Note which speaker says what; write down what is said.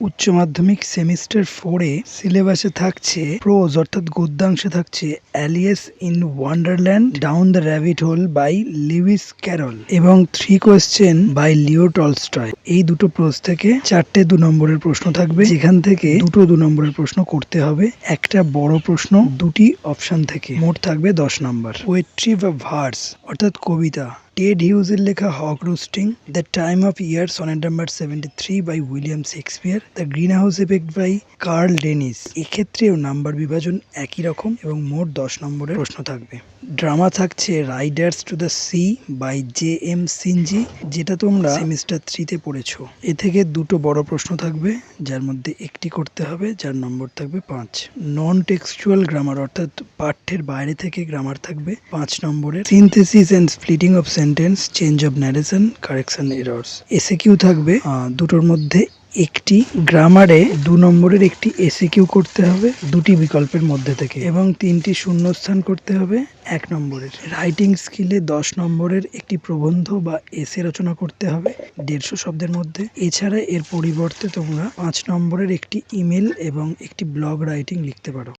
Speaker 1: উচ্চ মাধ্যমিক সেমিস্টার ফোরে সিলেবাসে থাকছে প্রোজ অর্থাৎ গদ্যাংশে থাকছে Alice in Wonderland down the rabbit hole by Lewis Carroll এবং three question by Leo Tolstoy এই দুটো প্রোজ থেকে চারটে দু নম্বরের প্রশ্ন থাকবে। যেখান থেকে দুটো দু নম্বরের প্রশ্ন করতে হবে। একটা বড় প্রশ্ন, দুটি অপশন থেকে। মোট থাকবে দশ নম্বর। পোয়েট্রি বা ভার্স অর্থাৎ কবিতা। টেড হিউজের লেখা hawk roosting the time of year sonnet number seventy three by William Shakespeare the green house effect by Carl Dennis এক্ষেত্রেও নাম্বার বিভাজন একই রকম এবং মোট দশ নম্বরের প্রশ্ন থাকবে। ড্রামা থাকছে riders to the sea by J M Synge যেটা তোমরা সেমিস্টার থ্রিতে পড়েছো। এ থেকে দুটো বড় প্রশ্ন থাকবে, যার মধ্যে একটি করতে হবে, যার নম্বর থাকবে পাঁচ। নন টেক্সচুয়াল গ্রামার অর্থাৎ পাঠ্যের বাইরে থেকে গ্রামার থাকবে, পাঁচ নম্বরের synthesis and splitting of change of narration correction errors এসে কিউ থাকবে দুটোর মধ্যে একটি গ্রামারে দু নম্বরের একটি এসে কিউ করতে হবে, দুটি বিকল্পের মধ্যে থেকে, এবং তিনটি শূন্যস্থান করতে হবে এক নম্বরের। রাইটিং স্কিলে দশ নম্বরের একটি প্রবন্ধ বা এসে রচনা করতে হবে, দেড়শো শব্দের মধ্যে। এছাড়া এর পরিবর্তে তোমরা পাঁচ নম্বরের একটি ইমেল এবং একটি ব্লগ রাইটিং লিখতে পারো।